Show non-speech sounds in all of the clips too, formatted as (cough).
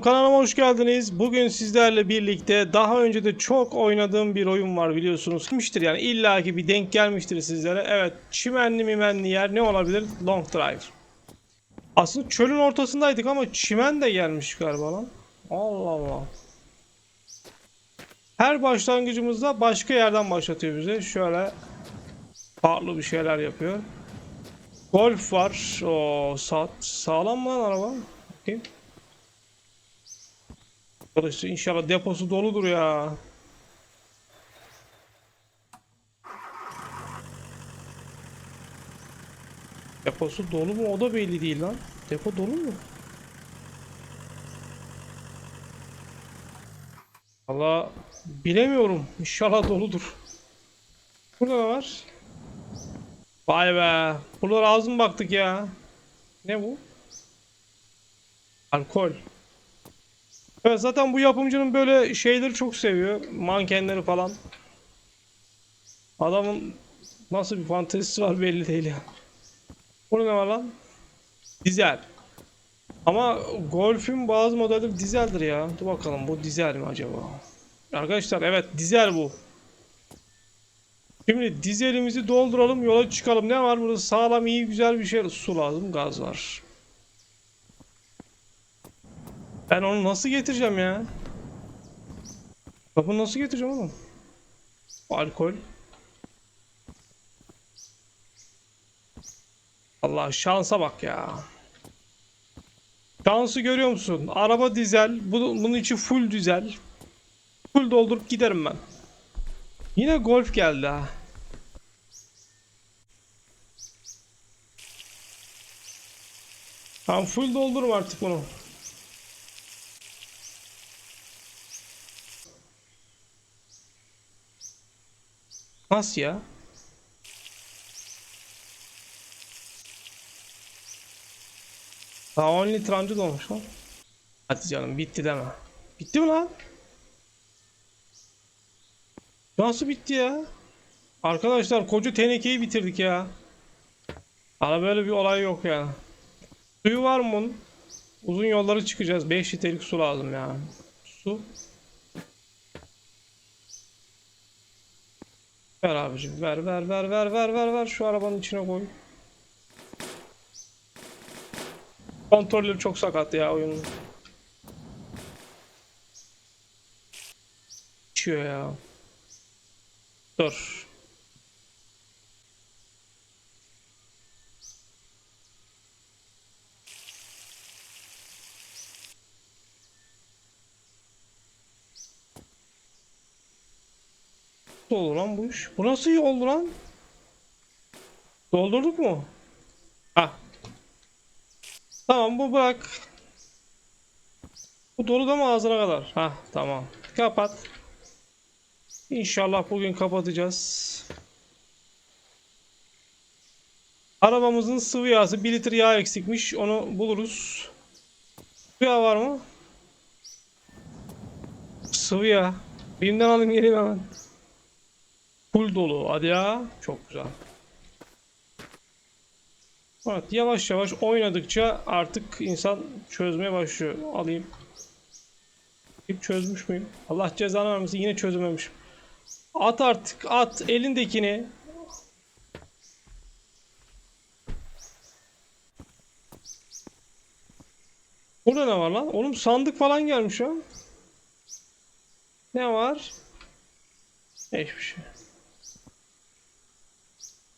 Kanalıma hoş geldiniz. Bugün sizlerle birlikte daha önce de çok oynadığım bir oyun var biliyorsunuz. Gelmiştir yani illaki bir denk gelmiştir sizlere. Evet çimenli mimenli yer ne olabilir? Long Drive. Aslında çölün ortasındaydık ama çimen de gelmiş galiba lan. Allah Allah. Her başlangıcımızda başka yerden başlatıyor bize. Şöyle farklı bir şeyler yapıyor. Golf var. O sa sağlam mı lan araba? Bakayım. Arkadaşlar inşallah deposu doludur ya. Deposu dolu mu o da belli değil lan. Depo dolu mu? Valla bilemiyorum. İnşallah doludur. Burada ne var? Vay be. Buralara mı baktık ya? Ne bu? Alkol. Evet zaten bu yapımcının böyle şeyleri çok seviyor. Mankenleri falan. Adamın nasıl bir fantezisi var belli değil ya. Burada ne var lan? Dizel. Ama Golf'ün bazı modelleri dizeldir ya. Dur bakalım bu dizel mi acaba? Arkadaşlar evet dizel bu. Şimdi dizelimizi dolduralım yola çıkalım. Ne var burada? Sağlam iyi güzel bir şey. Su lazım gaz var. Ben onu nasıl getireceğim ya? Kapını nasıl getireceğim oğlum? Alkol. Allah şansa bak ya. Şansı görüyor musun? Araba dizel. Bu, bunun içi full dizel. Full doldurup giderim ben. Yine golf geldi ha. Tamam full doldurum artık bunu. Nasıl ya? Daha 10 litre anca dolmuş lan. Hadi canım bitti deme. Bitti mi lan? Nasıl bitti ya? Arkadaşlar koca tenekeyi bitirdik ya. Ama böyle bir olay yok ya. Suyu var mı bunun? Uzun yolları çıkacağız. 5 litrelik su lazım ya. Su. Ver abicim ver ver ver ver ver ver ver şu arabanın içine koy. Kontrolleri çok sakat ya oyunun. Düşüyor ya. Dur. Nasıl oldu lan bu iş? Bu nasıl iyi oldu lan? Doldurduk mu? Ha. Tamam bu bırak. Bu dolu da mı ağzına kadar? Ha tamam. Kapat. İnşallah bugün kapatacağız. Arabamızın sıvı yağısı 1 litre yağ eksikmiş. Onu buluruz. Sıvı yağ var mı? Sıvı yağ. Bimden alayım geleyim hemen. Full dolu. Hadi ya. Çok güzel. Evet yavaş yavaş oynadıkça artık insan çözmeye başlıyor. Alayım. Hep çözmüş müyüm? Allah cezanı vermesin yine çözememişim. At artık at elindekini. Burada ne var lan? Oğlum sandık falan gelmiş ha. Ne var? Hiçbir şey.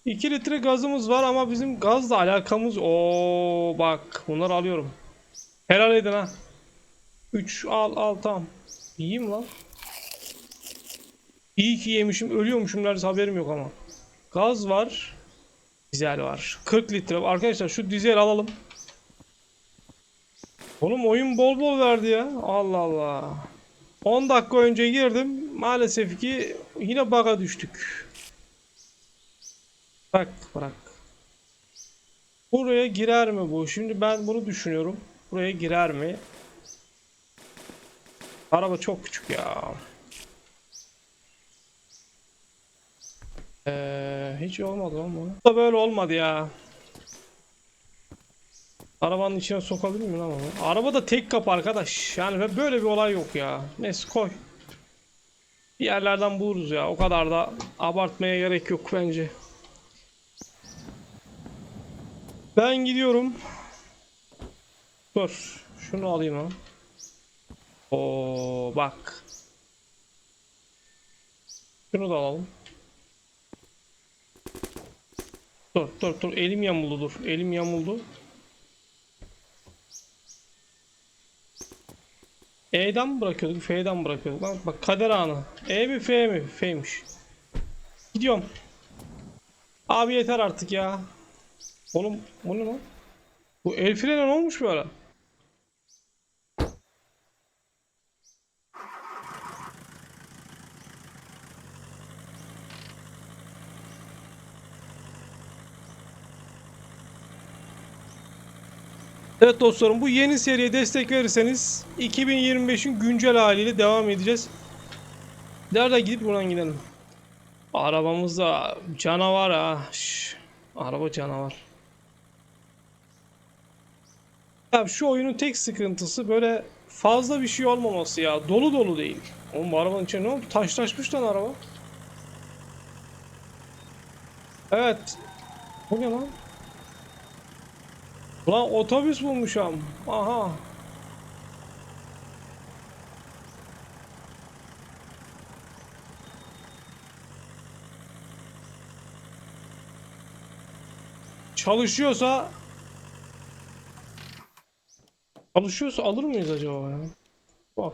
2 litre gazımız var ama bizim gazla alakamız o bak bunları alıyorum. Helal edin ha. 3 al al tamam. Yiyeyim lan. İyi ki yemişim ölüyormuşum neredeyse haberim yok ama. Gaz var. Dizel var. 40 litre. Arkadaşlar şu dizel alalım. Oğlum oyun bol bol verdi ya. Allah Allah. 10 dakika önce girdim. Maalesef ki yine bug'a düştük. Bak bırak. Buraya girer mi bu? Şimdi ben bunu düşünüyorum. Buraya girer mi? Araba çok küçük ya. Ee, hiç olmadı lan bu. Da böyle olmadı ya. Arabanın içine sokabilir miyim onu? Araba da tek kapı arkadaş. Yani böyle bir olay yok ya. Neyse koy. Bir yerlerden buluruz ya. O kadar da abartmaya gerek yok bence. Ben gidiyorum. Dur. Şunu alayım ha. Oo bak. Şunu da alalım. Dur dur dur elim yamuldu dur. Elim yamuldu. E'den mi bırakıyorduk? F'den mi bırakıyorduk? Lan bak kader anı. E mi F mi? F'ymiş. Gidiyorum. Abi yeter artık ya. Oğlum bu ne lan? Bu el freni ne olmuş böyle? Evet dostlarım bu yeni seriye destek verirseniz 2025'in güncel haliyle devam edeceğiz. Nereden gidip buradan gidelim. Arabamız da canavar ha. Şş, araba canavar. Abi şu oyunun tek sıkıntısı böyle fazla bir şey olmaması ya. Dolu dolu değil. Oğlum arabanın içine ne oldu? Taşlaşmış lan araba. Evet. Bu ne lan? Ulan otobüs bulmuşam. Aha. Çalışıyorsa Çalışıyorsa alır mıyız acaba ya? Bak.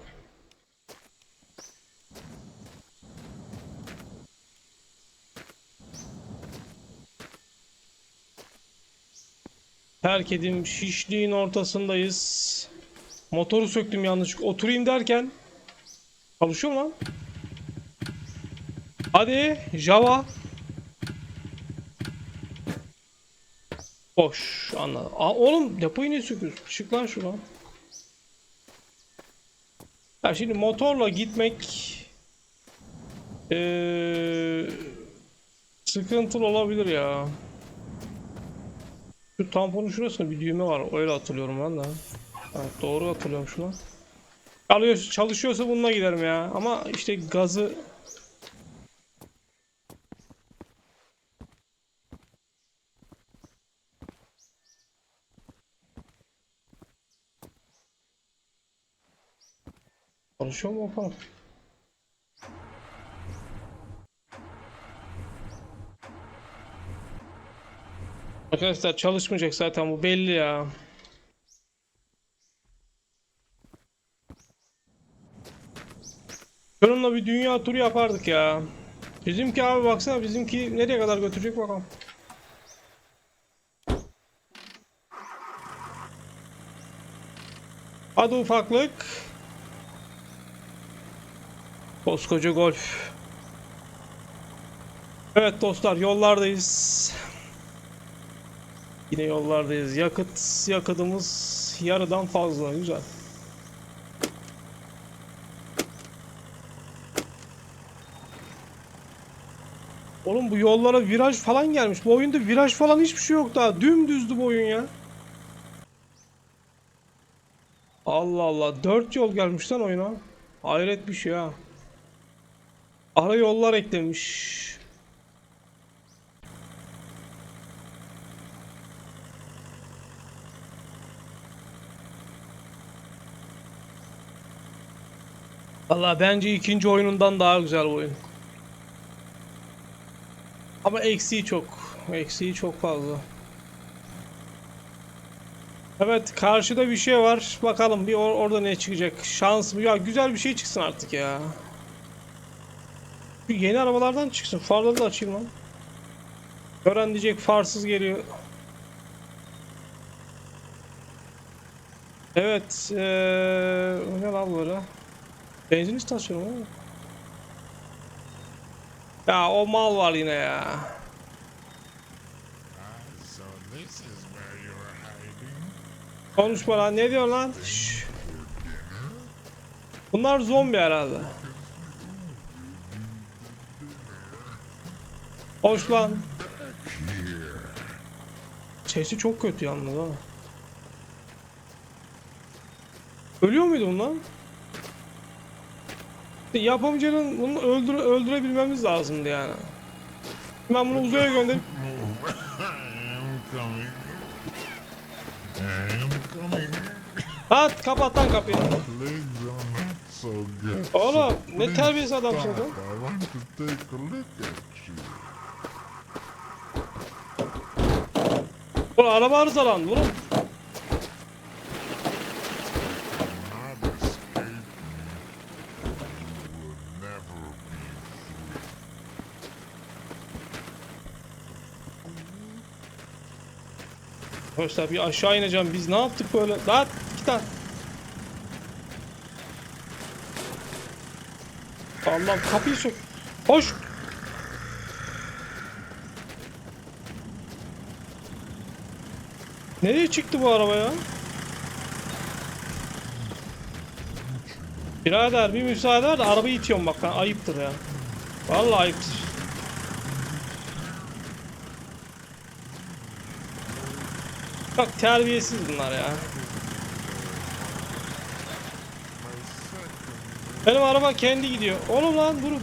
Terk edeyim. Şişliğin ortasındayız. Motoru söktüm yanlışlıkla. Oturayım derken çalışıyor mu lan? Hadi Java. Boş anladım. Aa, oğlum depoyu niye söküyorsun? Çık lan şuradan. Ya şimdi motorla gitmek eee sıkıntılı olabilir ya. Şu tamponun şurasında bir düğme var. Öyle hatırlıyorum ben de. Evet, doğru hatırlıyorum şunu. Çalıyor, çalışıyorsa bununla giderim ya. Ama işte gazı Çalışıyor mu bakalım. Arkadaşlar çalışmayacak zaten bu belli ya. Şununla bir dünya turu yapardık ya. Bizimki abi baksana bizimki nereye kadar götürecek bakalım. Hadi ufaklık. Koskoca golf. Evet dostlar yollardayız. Yine yollardayız. Yakıt yakıtımız yarıdan fazla. Güzel. Oğlum bu yollara viraj falan gelmiş. Bu oyunda viraj falan hiçbir şey yok daha. Dümdüzdü bu oyun ya. Allah Allah. Dört yol gelmiş lan oyuna. Hayret bir şey ha. Ara yollar eklemiş. Valla bence ikinci oyunundan daha güzel bu oyun. Ama eksiği çok. Eksiği çok fazla. Evet karşıda bir şey var. Bakalım bir or- orada ne çıkacak. Şans mı? Ya güzel bir şey çıksın artık ya. Şu yeni arabalardan çıksın. Farları da açayım lan. Gören diyecek farsız geliyor. Evet. Ee, ne lan böyle? Benzin istasyonu mu? Ya o mal var yine ya. Konuşma lan ne diyor lan? Şşş. Bunlar zombi herhalde. Hoş lan. Sesi çok kötü yalnız ha. Ölüyor muydu? İşte Yapamayacağının bunu öldüre, öldürebilmemiz lazımdı yani. Ben bunu uzaya coming. At kapat lan kapıyı. Oğlum ne terbiyesiz adamsın stop. Ulan araba arızalandı oğlum. Arkadaşlar bir aşağı ineceğim. Biz ne yaptık böyle? Lan git lan. Allah'ım kapıyı sök. Hoş. Nereye çıktı bu araba ya? Birader bir müsaade ver de arabayı itiyorum bak lan ayıptır ya. Vallahi ayıptır. Bak terbiyesiz bunlar ya. Benim araba kendi gidiyor. Oğlum lan durun.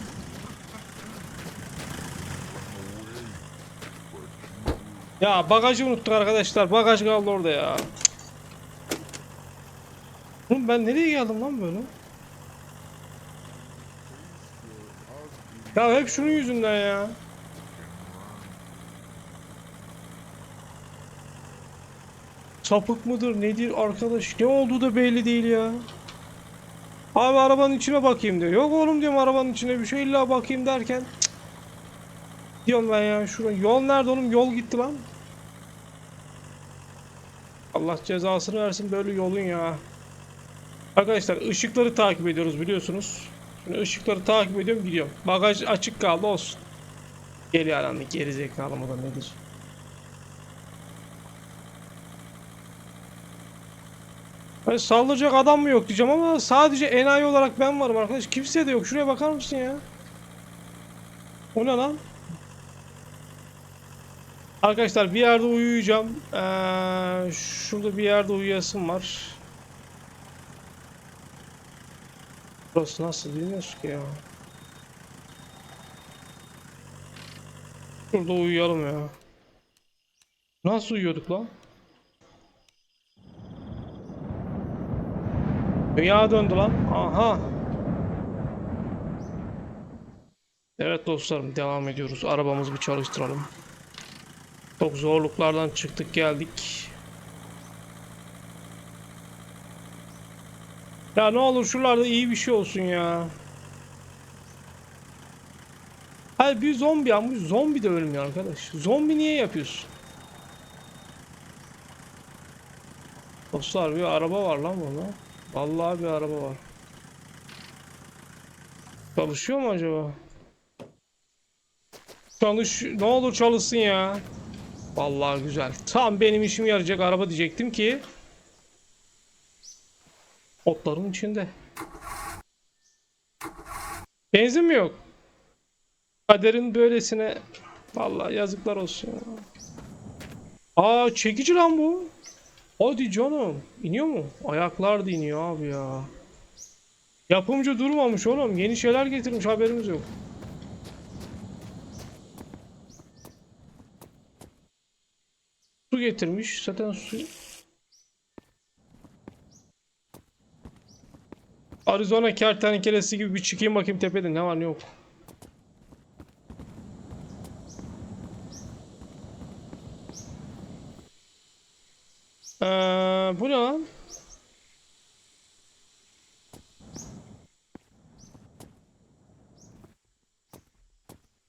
Ya bagajı unuttuk arkadaşlar. Bagaj kaldı orada ya. Oğlum ben nereye geldim lan böyle? Ya hep şunun yüzünden ya. Sapık mıdır nedir arkadaş? Ne olduğu da belli değil ya. Abi arabanın içine bakayım diyor. Yok oğlum diyorum arabanın içine bir şey illa bakayım derken. Cık. Diyorum ben ya şurada. Yol nerede oğlum? Yol gitti lan. Allah cezasını versin böyle yolun ya. Arkadaşlar ışıkları takip ediyoruz biliyorsunuz. Şimdi ışıkları takip ediyorum gidiyorum. Bagaj açık kaldı olsun. Geliyor arandı geri zekalı mıdır nedir? Hani saldıracak adam mı yok diyeceğim ama sadece enayi olarak ben varım arkadaş. Kimse de yok. Şuraya bakar mısın ya? O ne lan? Arkadaşlar bir yerde uyuyacağım. Ee, şurada bir yerde uyuyasım var. Burası nasıl bilmiyoruz ki ya. Şurada uyuyalım ya. Nasıl uyuyorduk lan? Dünya döndü lan. Aha. Evet dostlarım devam ediyoruz. Arabamızı bir çalıştıralım. Çok zorluklardan çıktık geldik. Ya ne olur şuralarda iyi bir şey olsun ya. Hayır bir zombi ama zombi de ölmüyor arkadaş. Zombi niye yapıyorsun? Dostlar bir araba var lan burada. Vallahi bir araba var. Çalışıyor mu acaba? Çalış ne olur çalışsın ya. Vallahi güzel. Tam benim işim yarayacak araba diyecektim ki. Otların içinde. Benzin mi yok? Kaderin böylesine vallahi yazıklar olsun. Aa çekici lan bu. Hadi canım. İniyor mu? Ayaklar da iniyor abi ya. Yapımcı durmamış oğlum. Yeni şeyler getirmiş haberimiz yok. Getirmiş. Zaten su... Arizona kertenkelesi gibi bir çıkayım bakayım tepede ne var ne yok. Ee, bu ne lan?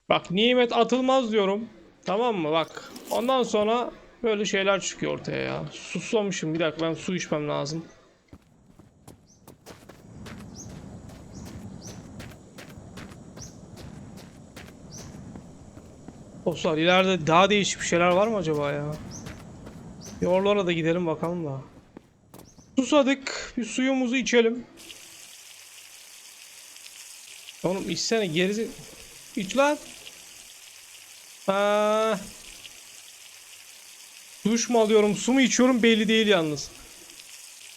Bak nimet atılmaz diyorum. Tamam mı? Bak. Ondan sonra böyle şeyler çıkıyor ortaya ya. Susamışım. Bir dakika ben su içmem lazım. Dostlar ileride daha değişik bir şeyler var mı acaba ya? Bir da gidelim bakalım da. Susadık. Bir suyumuzu içelim. Oğlum içsene gerizi... İç lan. Ha. Duş mu alıyorum, su mu içiyorum belli değil yalnız.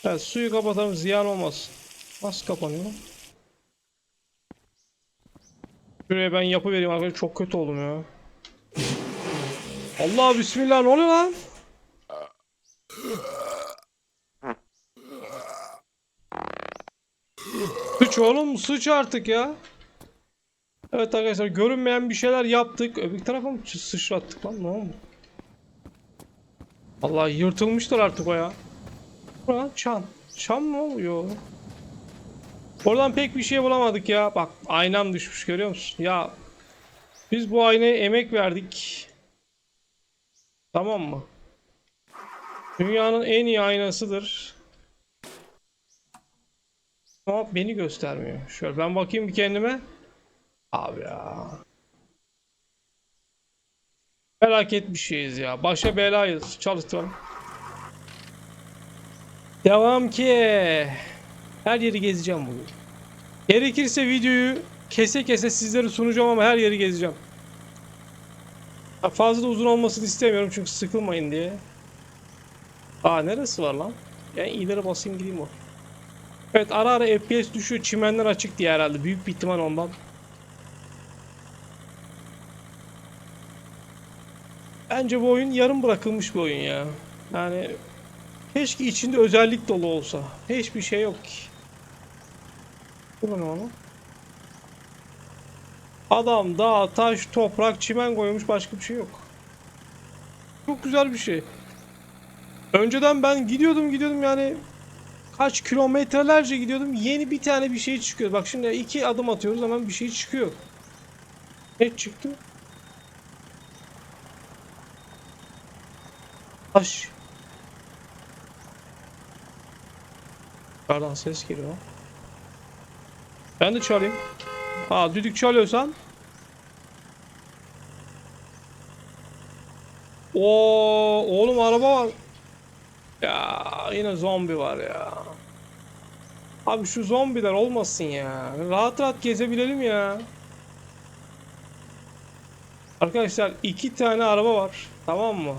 Evet suyu kapatalım ziyan olmasın. Nasıl kapanıyor? Şuraya ben yapı vereyim arkadaşlar çok kötü oldum ya. Allah bismillah ne oluyor lan? Sıç oğlum sıç artık ya. Evet arkadaşlar görünmeyen bir şeyler yaptık. Öbür tarafa mı sıçrattık lan ne oldu? Allah yırtılmıştır artık o ya. Bu ne lan çan. Çan mı oluyor? Oradan pek bir şey bulamadık ya. Bak aynam düşmüş görüyor musun? Ya biz bu aynaya emek verdik. Tamam mı? Dünyanın en iyi aynasıdır. Ama beni göstermiyor. Şöyle ben bakayım bir kendime. Abi ya. Felaket bir şeyiz ya. Başa belayız. Çalıştıralım. Devam ki. Her yeri gezeceğim bugün. Gerekirse videoyu kese kese sizlere sunacağım ama her yeri gezeceğim. Fazla da uzun olmasını istemiyorum çünkü sıkılmayın diye. Aa neresi var lan? Ben ileri basayım gideyim o. Evet ara ara FPS düşüyor. Çimenler açık diye herhalde. Büyük bir ihtimal ondan. Bence bu oyun yarım bırakılmış bir oyun ya. Yani keşke içinde özellik dolu olsa. Hiçbir şey yok ki. Ne oğlum? Adam dağ, taş, toprak, çimen koymuş başka bir şey yok. Çok güzel bir şey. Önceden ben gidiyordum gidiyordum yani kaç kilometrelerce gidiyordum yeni bir tane bir şey çıkıyor. Bak şimdi iki adım atıyoruz hemen bir şey çıkıyor. Ne çıktı? Taş. Yukarıdan ses geliyor. Ben de çalayım. Aa düdük çalıyorsan. Oo oğlum araba var. Ya yine zombi var ya. Abi şu zombiler olmasın ya. Rahat rahat gezebilelim ya. Arkadaşlar iki tane araba var. Tamam mı?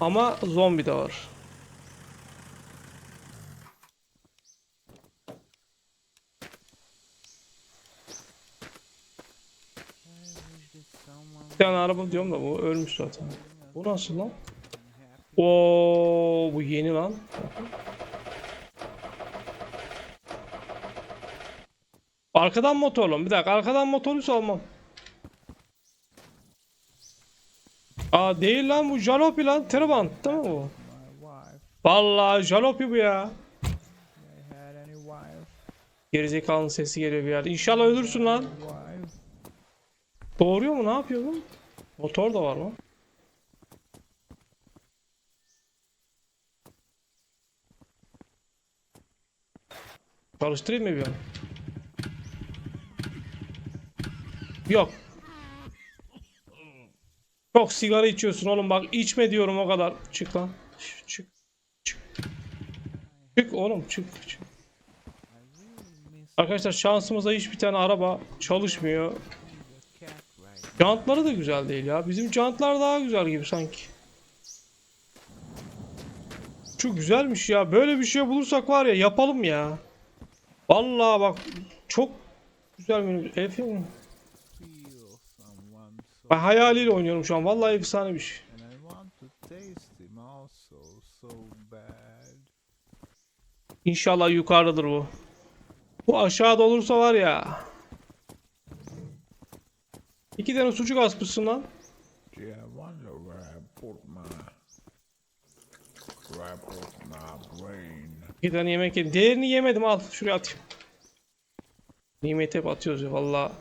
Ama zombi de var. Bir tane araba diyorum da bu ölmüş zaten. Bu nasıl lan? Oo bu yeni lan. Arkadan motorlu. Bir dakika arkadan motorlu almam. Aa değil lan bu Jalopy lan. Trabant değil mi bu? Vallahi Jalopy bu ya. Gerizekalının sesi geliyor bir yerde. İnşallah ölürsün lan. Wife. Doğuruyor mu? Ne yapıyor bu? Motor da var mı? Çalıştırayım mı bir an? Yok. Çok sigara içiyorsun oğlum bak içme diyorum o kadar. Çık lan. Çık. Çık. Çık, oğlum çık. çık. Arkadaşlar şansımıza hiçbir tane araba çalışmıyor. Jantları da güzel değil ya. Bizim jantlar daha güzel gibi sanki. Çok güzelmiş ya. Böyle bir şey bulursak var ya yapalım ya. Vallahi bak çok güzel bir ev Ben hayaliyle oynuyorum şu an. Vallahi efsane bir şey. İnşallah yukarıdadır bu. Bu aşağıda olursa var ya. İki tane sucuk asmışsın lan. İki tane yemek yedim. Değerini yemedim al. Şuraya atayım. Nimet hep atıyoruz ya valla.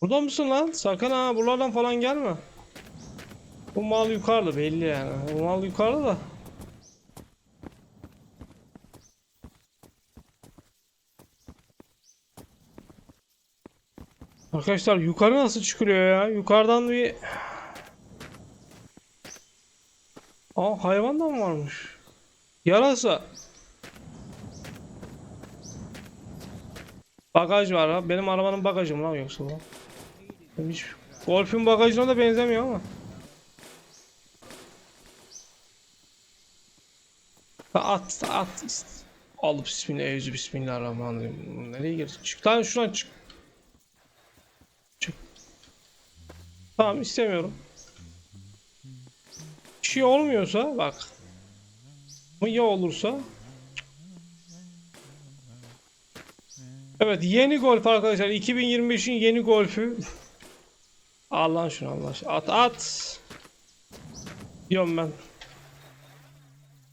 Burada mısın lan? Sakın ha buralardan falan gelme. Bu mal yukarıda belli yani. Bu mal yukarıda da. Arkadaşlar yukarı nasıl çıkılıyor ya? Yukarıdan bir... Aa hayvan da mı varmış? Yarasa. Bagaj var ha. Benim arabanın bagajı mı lan yoksa bu? Hiç Golf'ün bagajına da benzemiyor ama. At at. Al bismillah evzu bismillahirrahmanirrahim. Nereye girdik? Çık lan şuradan çık. Çık. Tamam istemiyorum. Bir şey olmuyorsa bak. Ama ya olursa? Evet yeni golf arkadaşlar. 2025'in yeni golfü. Al lan şunu Allah aşkına. At at. Diyorum ben.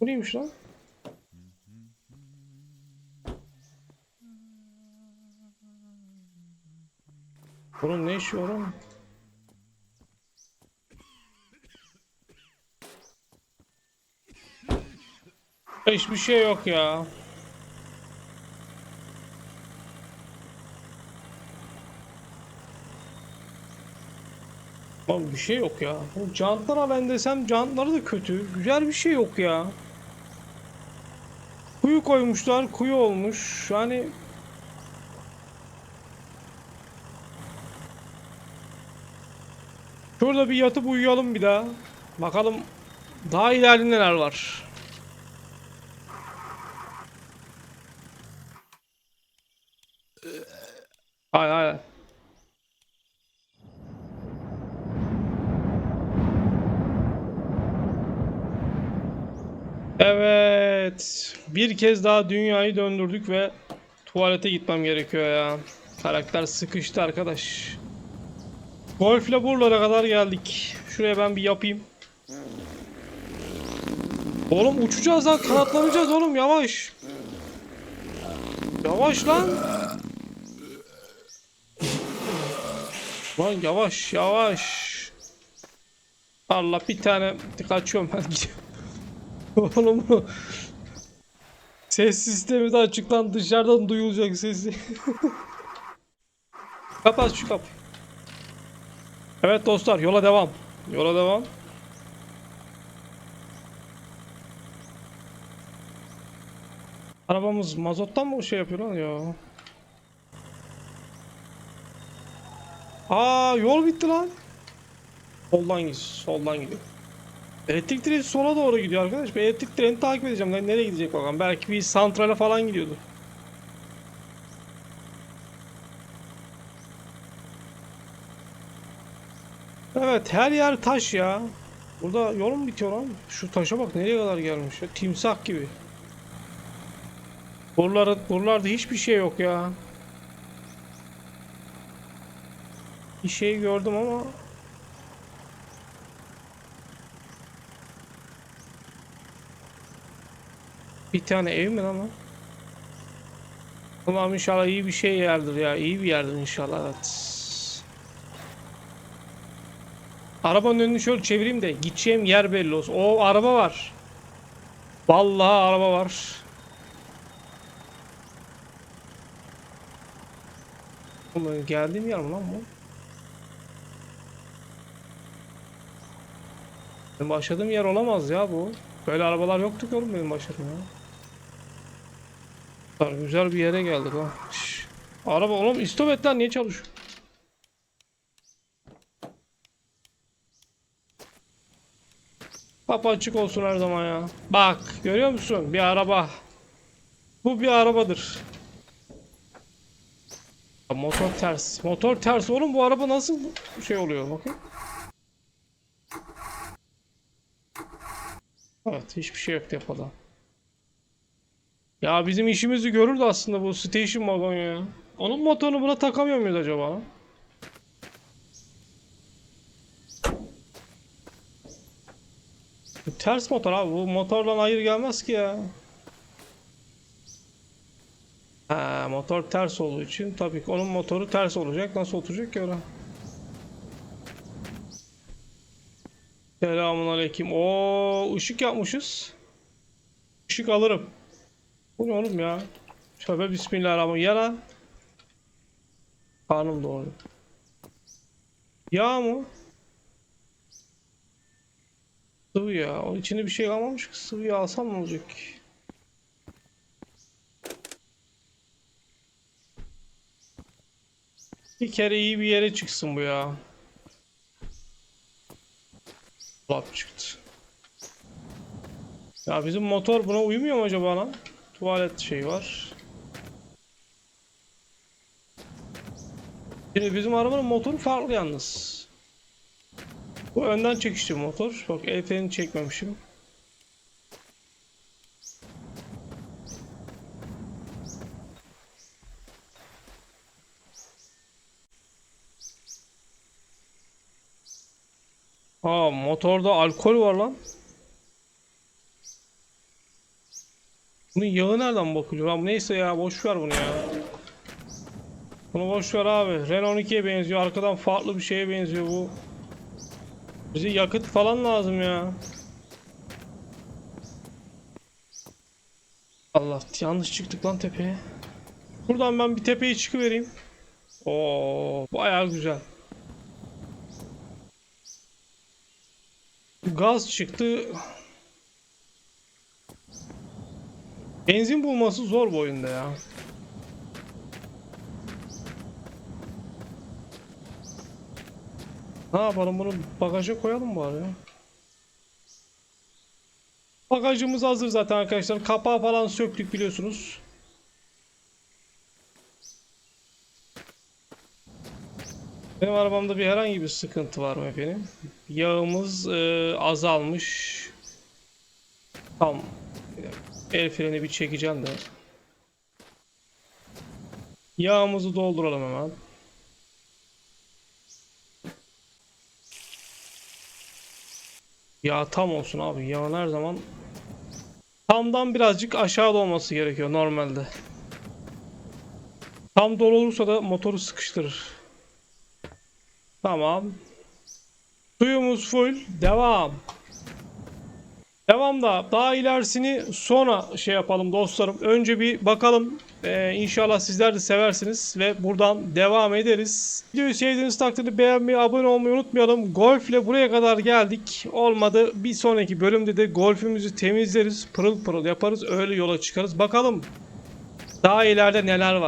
Bu neymiş lan? Oğlum ne işi oğlum? Hiçbir şey yok ya. Oğlum bir şey yok ya. Jantlar alayım desem jantları da kötü. Güzel bir şey yok ya. Kuyu koymuşlar, kuyu olmuş. Yani Şurada bir yatıp uyuyalım bir daha. Bakalım daha ileride neler var. Hay hay. Evet. Bir kez daha dünyayı döndürdük ve tuvalete gitmem gerekiyor ya. Karakter sıkıştı arkadaş. Golf'le buralara kadar geldik. Şuraya ben bir yapayım. Oğlum uçacağız lan kanatlanacağız oğlum yavaş. Yavaş lan. Lan yavaş yavaş. Allah bir tane kaçıyorum ben. (laughs) Oğlum ses sistemi de açık lan dışarıdan duyulacak sesi. (laughs) Kapat şu kapıyı. Evet dostlar yola devam. Yola devam. Arabamız mazottan mı şey yapıyor lan ya? Aa yol bitti lan. Soldan git, soldan gidiyor. Elektrik direği sola doğru gidiyor arkadaş. Ben elektrik direğini takip edeceğim. Lan Nereye gidecek bakalım. Belki bir santrale falan gidiyordu. Evet her yer taş ya. Burada yol mu bitiyor lan? Şu taşa bak nereye kadar gelmiş ya. Timsah gibi. Buralarda, buralarda hiçbir şey yok ya. Bir şey gördüm ama Bir tane ev mi lan? Ulan inşallah iyi bir şey yerdir ya. İyi bir yerdir inşallah. Evet. Arabanın önünü şöyle çevireyim de gideceğim yer belli olsun. O araba var. Vallahi araba var. Oğlum geldiğim yer mi lan bu? Benim başladığım yer olamaz ya bu. Böyle arabalar yoktu ki oğlum benim başladığım ya. Lan Güzel bir yere geldik ha. Şş. Araba oğlum istop et lan niye çalışıyor? Kapı açık olsun her zaman ya. Bak görüyor musun? Bir araba. Bu bir arabadır. Ya Motor ters. Motor ters oğlum bu araba nasıl şey oluyor bakın. Evet hiçbir şey yok depoda. Ya bizim işimizi görürdü aslında bu station wagon ya. Onun motorunu buna takamıyor muyuz acaba? Bu ters motor abi bu motorla hayır gelmez ki ya. Ha, motor ters olduğu için tabii ki onun motoru ters olacak. Nasıl oturacak ki öyle? Selamun aleyküm. Oo, ışık yapmışız. Işık alırım. Bu ne oğlum ya? Tövbe bismillahirrahmanirrahim. Yara. Karnım doğru. Yağ mı? Sıvı ya. Onun içinde bir şey kalmamış ki. Sıvı yağ alsam ne olacak ki? Bir kere iyi bir yere çıksın bu ya. Dolap çıktı. Ya bizim motor buna uymuyor mu acaba lan? Tuvalet şeyi var. Şimdi bizim arabanın motoru farklı yalnız. Bu önden çekişli motor. Bak freni çekmemişim. Aa motorda alkol var lan. Bunun yağı nereden bakılıyor? Abi neyse ya boş ver bunu ya. Bunu boş ver abi. Renault 12'ye benziyor. Arkadan farklı bir şeye benziyor bu. Bize yakıt falan lazım ya. Allah yanlış çıktık lan tepeye. Buradan ben bir tepeye çıkıvereyim. Oo bayağı güzel. Gaz çıktı. Benzin bulması zor bu oyunda ya. Ne yapalım bunu bagaja koyalım bari ya. Bagajımız hazır zaten arkadaşlar. Kapağı falan söktük biliyorsunuz. Benim arabamda bir herhangi bir sıkıntı var mı efendim? Yağımız e, azalmış. Tam el freni bir çekeceğim de. Yağımızı dolduralım hemen. Yağ tam olsun abi. Yağın her zaman tamdan birazcık aşağıda olması gerekiyor normalde. Tam dolu olursa da motoru sıkıştırır. Tamam. Suyumuz full. Devam. Devam da daha ilerisini sonra şey yapalım dostlarım. Önce bir bakalım. Ee, inşallah sizler de seversiniz ve buradan devam ederiz. Videoyu sevdiğiniz takdirde beğenmeyi, abone olmayı unutmayalım. Golf ile buraya kadar geldik. Olmadı bir sonraki bölümde de golfümüzü temizleriz. Pırıl pırıl yaparız. Öyle yola çıkarız. Bakalım daha ileride neler var.